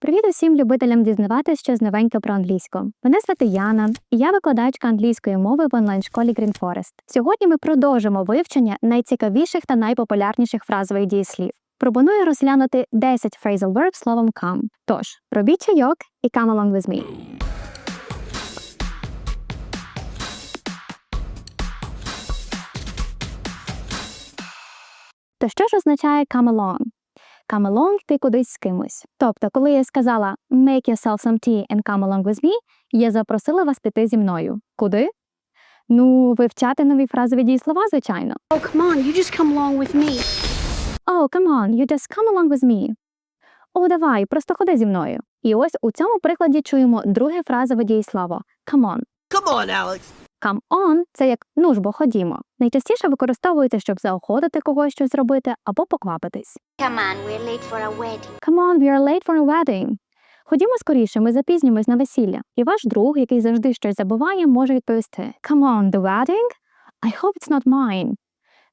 Привіт усім любителям дізнаватися щось новеньке про англійську. Мене звати Яна, і я викладачка англійської мови в онлайн-школі Green Forest. Сьогодні ми продовжимо вивчення найцікавіших та найпопулярніших фразових дієслів. Пропоную розглянути 10 phrasal verbs словом come. Тож, робіть чайок і come along with me. То що ж означає come along? Come along – ти кудись з кимось. Тобто, коли я сказала make yourself some tea and come along with me, я запросила вас піти зі мною. Куди? Ну, вивчати нові фразові дієслова, звичайно. Oh, come on, you just come along with me. Oh, come on, you just come along with me. О, давай, просто ходи зі мною. І ось у цьому прикладі чуємо друге фразове дієслово come on. Come on, Alex. Come on – це як ну ж бо ходімо. Найчастіше використовується, щоб заохотити когось щось зробити або поквапитись. Come on, we're late for a wedding. Come on, we are late for a wedding. Ходімо скоріше, ми запізнюємось на весілля. І ваш друг, який завжди щось забуває, може відповісти Come on, the wedding? I hope it's not mine.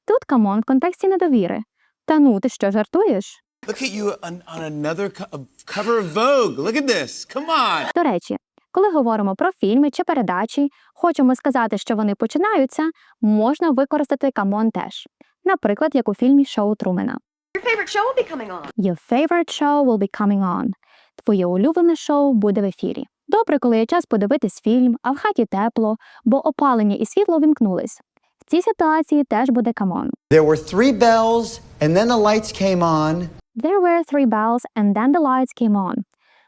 Тут come on в контексті недовіри. Та ну, ти що, жартуєш? Look at you on, on another co- cover of Vogue. Look at this. Come on. До речі, коли говоримо про фільми чи передачі, хочемо сказати, що вони починаються, можна використати on теж. Наприклад, як у фільмі Шоу Трумена. Your favorite show will be coming on. Your favorite show will be coming on. Твоє улюблене шоу буде в ефірі. Добре, коли є час подивитись фільм, а в хаті тепло, бо опалення і світло вімкнулись. В цій ситуації теж буде on. There were three bells, and then the lights came on. There were three bells and then the lights came on.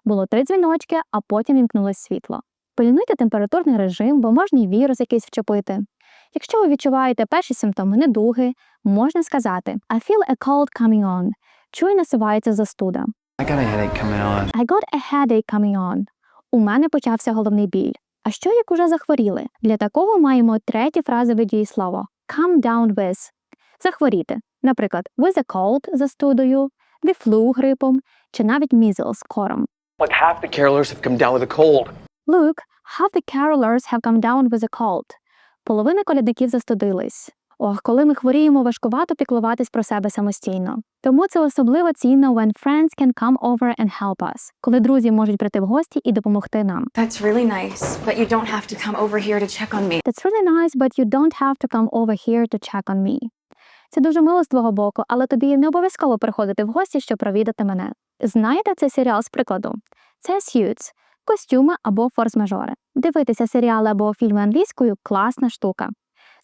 Було три дзвіночки, а потім вімкнулось світло. Пильнуйте температурний режим, бо можна і вірус якийсь вчепити. Якщо ви відчуваєте перші симптоми недуги, можна сказати I feel a cold coming on. Чую, насувається застуда. I got a headache coming on. I got a headache coming on. У мене почався головний біль. А що як уже захворіли? Для такого маємо третє фразове дієслово come down with. Захворіти. Наприклад, with a cold застудою, the flu грипом, чи навіть measles кором. Like half the carolers have come down with a cold. Look, half the carolers have come down with a cold. Половина колядників застудились. Ох, коли ми хворіємо, важкувато піклуватись про себе самостійно. Тому це особливо цінно when friends can come over and help us, коли друзі можуть прийти в гості і допомогти нам. That's really nice, but you don't have to come over here to check on me. That's really nice, but you don't have to come over here to check on me. Це дуже мило з твого боку, але тобі не обов'язково приходити в гості, щоб провідати мене. Знаєте цей серіал з прикладу? Це Suits – костюми або форс-мажори. Дивитися серіали або фільми англійською класна штука.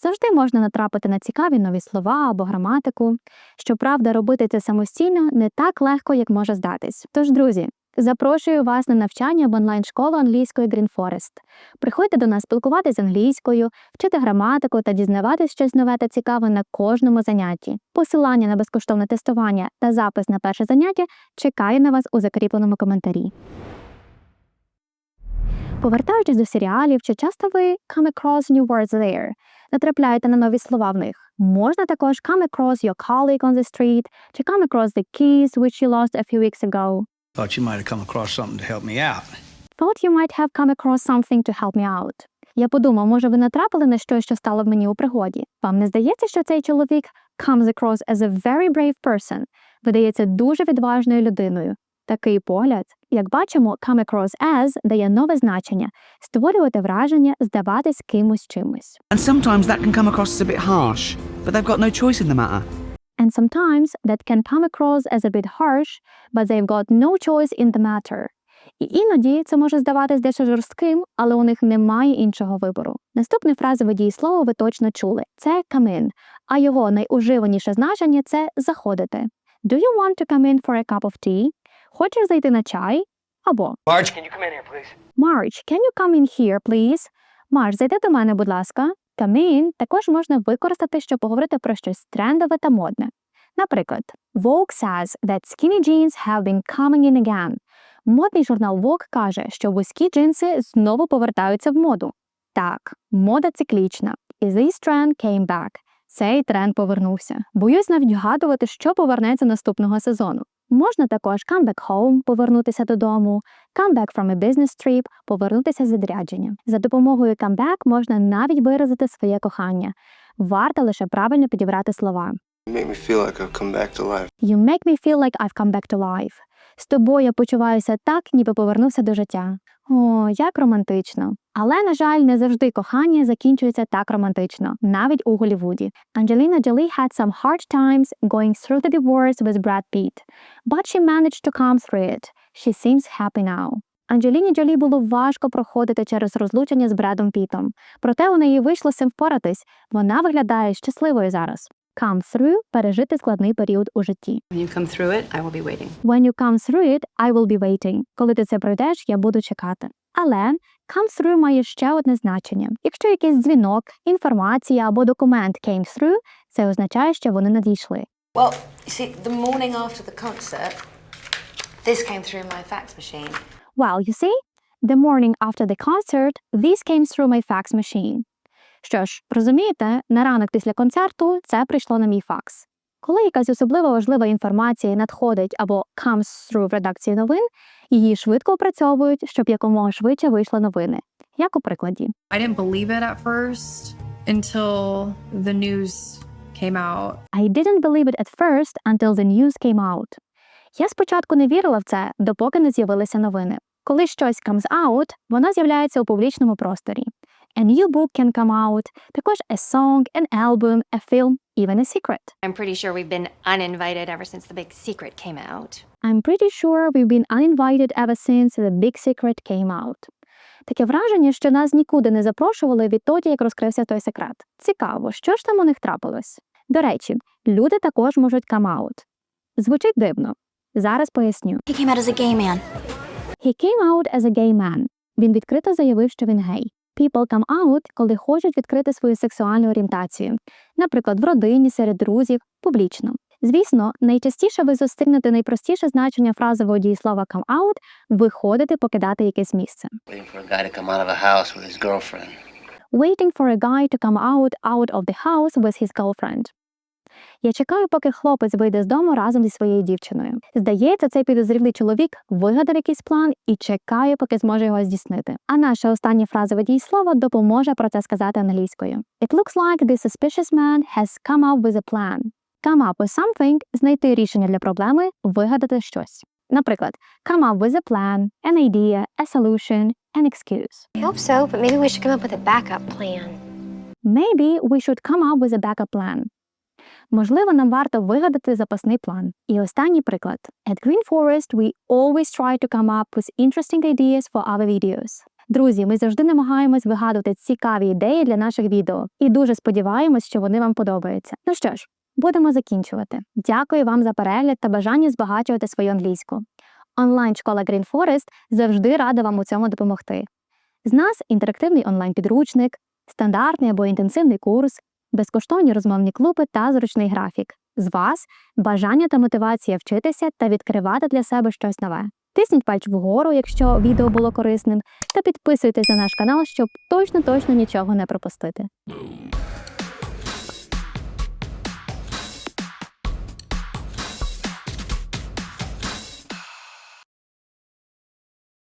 Завжди можна натрапити на цікаві нові слова або граматику. Щоправда, робити це самостійно не так легко, як може здатись. Тож, друзі, запрошую вас на навчання в онлайн-школу англійської Green Forest. Приходьте до нас спілкуватися з англійською, вчити граматику та дізнаватись щось нове та цікаве на кожному занятті. Посилання на безкоштовне тестування та запис на перше заняття чекає на вас у закріпленому коментарі. Повертаючись до серіалів, чи часто ви come across new words there? Натрапляєте на нові слова в них. Можна також come across your colleague on the street, чи come across the keys which you lost a few weeks ago. Thought you might have come across something to help me out. Thought you might have come across something to help me out. Я подумав, може, ви натрапили на щось, що стало в мені у пригоді. Вам не здається, що цей чоловік comes across as a very brave person, видається дуже відважною людиною. Такий погляд, як бачимо, come across as дає нове значення створювати враження, здаватись кимось чимось. And sometimes that can come across as a bit harsh, but they've got no choice in the matter. And sometimes that can come across as a bit harsh, but they've got no choice in the matter. І іноді це може здаватись дещо жорстким, але у них немає іншого вибору. Наступне фразове дієслово ви точно чули це come in, а його найуживаніше значення це заходити. Do you want to come in for a cup of tea? Хочеш зайти на чай? Або Marge, can you come in here, please? Marge, can you come in here, please? Марш, зайди до мене, будь ласка. In також можна використати, щоб поговорити про щось трендове та модне. Наприклад, Vogue says that skinny jeans have been coming in again. Модний журнал Vogue каже, що вузькі джинси знову повертаються в моду. Так, мода циклічна. І this trend came back. Цей тренд повернувся. Боюсь навіть вгадувати, що повернеться наступного сезону. Можна також come back home – повернутися додому, come back from a business trip – повернутися з відрядження. За допомогою come back можна навіть виразити своє кохання. Варто лише правильно підібрати слова. You make me feel like I've come back to life. You make me feel like I've come back to life. З тобою я почуваюся так, ніби повернувся до життя. О, як романтично. Але, на жаль, не завжди кохання закінчується так романтично, навіть у Голлівуді. Angelina Jolie had some hard times going through the divorce with Brad Pitt, but she managed to come through it. She seems happy now. Анджеліні Джолі було важко проходити через розлучення з Бредом Пітом, проте у неї вийшло з цим впоратись. Вона виглядає щасливою зараз. Come through – пережити складний період у житті. When you come through it, I will be waiting. When you come through it, I will be waiting. Коли ти це пройдеш, я буду чекати. Але come through має ще одне значення. Якщо якийсь дзвінок, інформація або документ came through, це означає, що вони надійшли. Well, you see, the morning after the concert, this came through my fax machine. Well, you see, the morning after the concert, this came through my fax machine. Що ж, розумієте, на ранок після концерту це прийшло на мій факс. Коли якась особливо важлива інформація надходить або comes through в редакції новин, її швидко опрацьовують, щоб якомога швидше вийшли новини. Як у прикладі. I didn't believe it at first until the news came out. I didn't believe it at first until the news came out. Я спочатку не вірила в це, допоки не з'явилися новини. Коли щось comes out, воно з'являється у публічному просторі. A new book can come out, також a song, an album, a film, even a secret. I'm pretty sure we've been uninvited ever since the big secret came out. I'm pretty sure we've been uninvited ever since the big secret came out. Таке враження, що нас нікуди не запрошували відтоді, як розкрився той секрет. Цікаво, що ж там у них трапилось? До речі, люди також можуть come out. Звучить дивно. Зараз поясню. He came out as a gay man. He came out as a gay man. Він відкрито заявив, що він гей. People come out, коли хочуть відкрити свою сексуальну орієнтацію, наприклад, в родині, серед друзів, публічно. Звісно, найчастіше ви зустрінете найпростіше значення фразового дієслова come out – виходити, покидати якесь місце. Waiting for a guy to come out of a house with his girlfriend. Waiting for a guy to come out out of the house with his girlfriend. Я чекаю, поки хлопець вийде з дому разом зі своєю дівчиною. Здається, цей підозрілий чоловік вигадав якийсь план і чекає, поки зможе його здійснити. А наше останнє фразове дієслово допоможе про це сказати англійською. It looks like this suspicious man has come up with a plan. Come up with something – знайти рішення для проблеми, вигадати щось. Наприклад, come up with a plan, an idea, a solution, an excuse. I hope so, but maybe we should come up with a backup plan. Maybe we should come up with a backup plan. Можливо, нам варто вигадати запасний план. І останній приклад. At Green Forest we always try to come up with interesting ideas for our videos. Друзі, ми завжди намагаємось вигадувати цікаві ідеї для наших відео і дуже сподіваємось, що вони вам подобаються. Ну що ж, будемо закінчувати. Дякую вам за перегляд та бажання збагачувати свою англійську. Онлайн-школа Green Forest завжди рада вам у цьому допомогти. З нас інтерактивний онлайн-підручник, стандартний або інтенсивний курс, безкоштовні розмовні клуби та зручний графік. З вас бажання та мотивація вчитися та відкривати для себе щось нове. Тисніть пальч вгору, якщо відео було корисним, та підписуйтесь на наш канал, щоб точно точно нічого не пропустити.